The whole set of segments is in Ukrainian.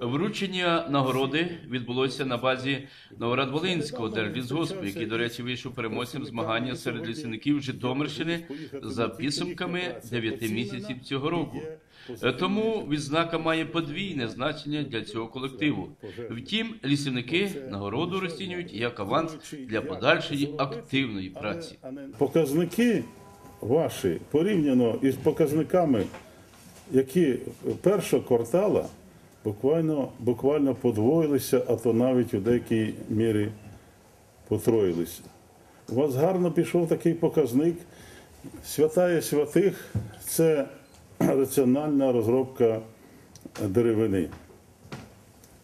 Вручення нагороди відбулося на базі Новоград-Волинського держлісгоспу, який, до речі, вийшов переможцем змагання серед лісівників Житомирщини за підсумками 9 місяців цього року. Е, Тому відзнака має подвійне значення для цього колективу. Втім, лісівники нагороду розцінюють як аванс для подальшої активної праці. Показники ваші порівняно із показниками, які першого квартала буквально, буквально подвоїлися, а то навіть у деякій мірі потроїлися. У вас гарно пішов такий показник. Святая святих це раціональна розробка деревини.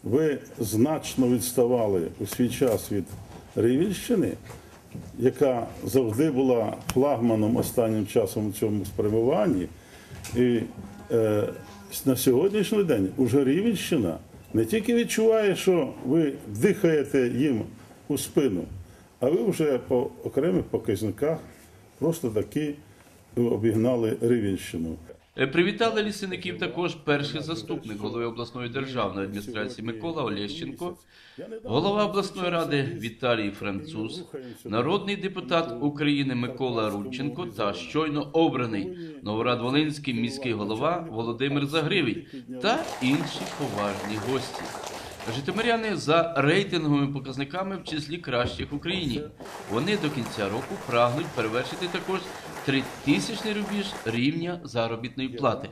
Ви значно відставали у свій час від Рівільщини, яка завжди була флагманом останнім часом у цьому спрямуванні. І на сьогоднішній день уже Рівенщина не тільки відчуває, що ви дихаєте їм у спину, а ви вже по окремих показниках просто таки обігнали Рівенщину. Е, Привітали лісівників також перший заступник голови обласної державної адміністрації Микола Олещенко, голова обласної ради Віталій Француз, народний депутат України Микола Рудченко та щойно обраний Новоград-Волинський міський голова Володимир Загривий та інші поважні гості. Житомиряни за рейтинговими показниками в числі кращих в Україні. Вони до кінця року прагнуть перевершити також тритисячний рубіж рівня заробітної плати.